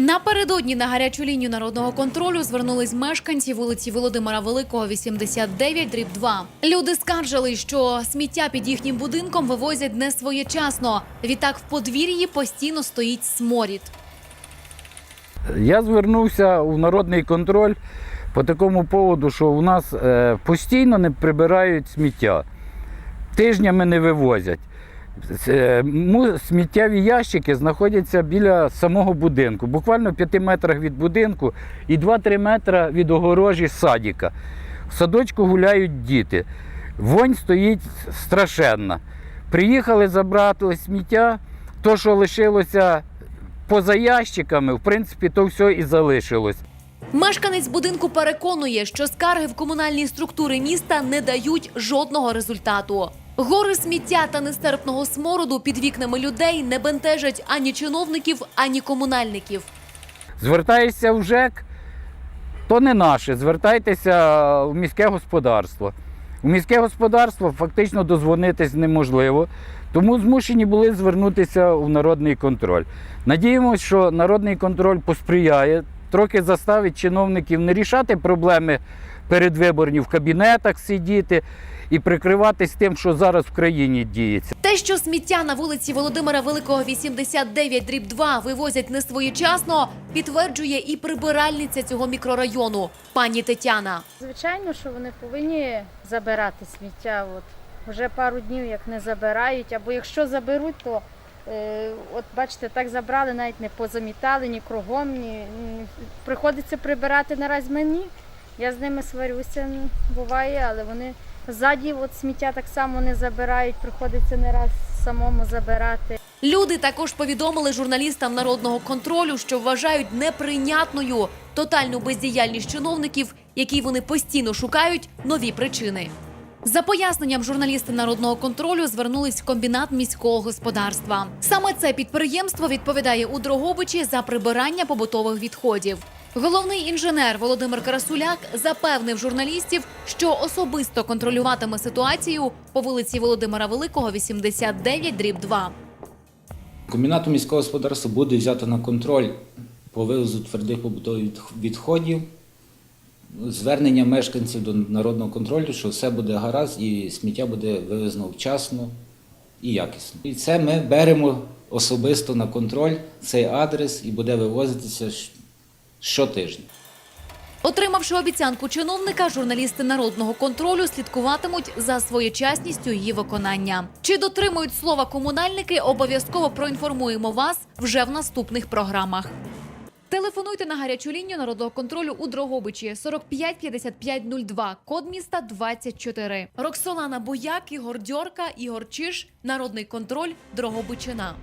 Напередодні на гарячу лінію народного контролю звернулись мешканці вулиці Володимира Великого, 89, дріб 2. Люди скаржили, що сміття під їхнім будинком вивозять не своєчасно. Відтак в подвір'ї постійно стоїть сморід. Я звернувся у народний контроль по такому поводу, що у нас е, постійно не прибирають сміття. Тижнями не вивозять. Е, Сміттєві ящики знаходяться біля самого будинку, буквально в 5 метрах від будинку і 2-3 метри від огорожі садика. В садочку гуляють діти. Вонь стоїть страшенна. Приїхали забрати сміття, то, що лишилося поза ящиками, в принципі, то все і залишилось. Мешканець будинку переконує, що скарги в комунальні структури міста не дають жодного результату. Гори сміття та нестерпного смороду під вікнами людей не бентежать ані чиновників, ані комунальників. Звертаєшся в ЖЕК, то не наше. Звертайтеся в міське господарство. У міське господарство фактично дозвонитись неможливо, тому змушені були звернутися у народний контроль. Надіємося, що народний контроль посприяє, трохи заставить чиновників не рішати проблеми передвиборні в кабінетах сидіти і прикриватись тим, що зараз в країні діється. Те, що сміття на вулиці Володимира Великого 89 дріб 2 вивозять не своєчасно, підтверджує і прибиральниця цього мікрорайону, пані Тетяна. Звичайно, що вони повинні забирати сміття. От вже пару днів як не забирають, або якщо заберуть, то е, от бачите, так забрали, навіть не позамітали ні кругом, ні, ні. приходиться прибирати нараз мені. Я з ними сварюся, буває, але вони ззаді от сміття так само не забирають, приходиться не раз самому забирати. Люди також повідомили журналістам народного контролю, що вважають неприйнятною тотальну бездіяльність чиновників, якій вони постійно шукають нові причини. За поясненням журналісти народного контролю звернулись в комбінат міського господарства. Саме це підприємство відповідає у Дрогобичі за прибирання побутових відходів. Головний інженер Володимир Карасуляк запевнив журналістів, що особисто контролюватиме ситуацію по вулиці Володимира Великого, 89 дріб 2. Комбінату міського господарства буде взято на контроль по вивозу твердих побутових відходів. Звернення мешканців до народного контролю, що все буде гаразд і сміття буде вивезено вчасно і якісно. І це ми беремо особисто на контроль цей адрес і буде вивозитися щотижня. Отримавши обіцянку чиновника, журналісти народного контролю слідкуватимуть за своєчасністю її виконання. Чи дотримують слова комунальники, обов'язково проінформуємо вас вже в наступних програмах. Телефонуйте на гарячу лінію народного контролю у Дрогобичі 45 55 02, код міста 24. Роксолана Бояк, Ігор Дьорка, Ігор Чиш, Народний контроль, Дрогобичина.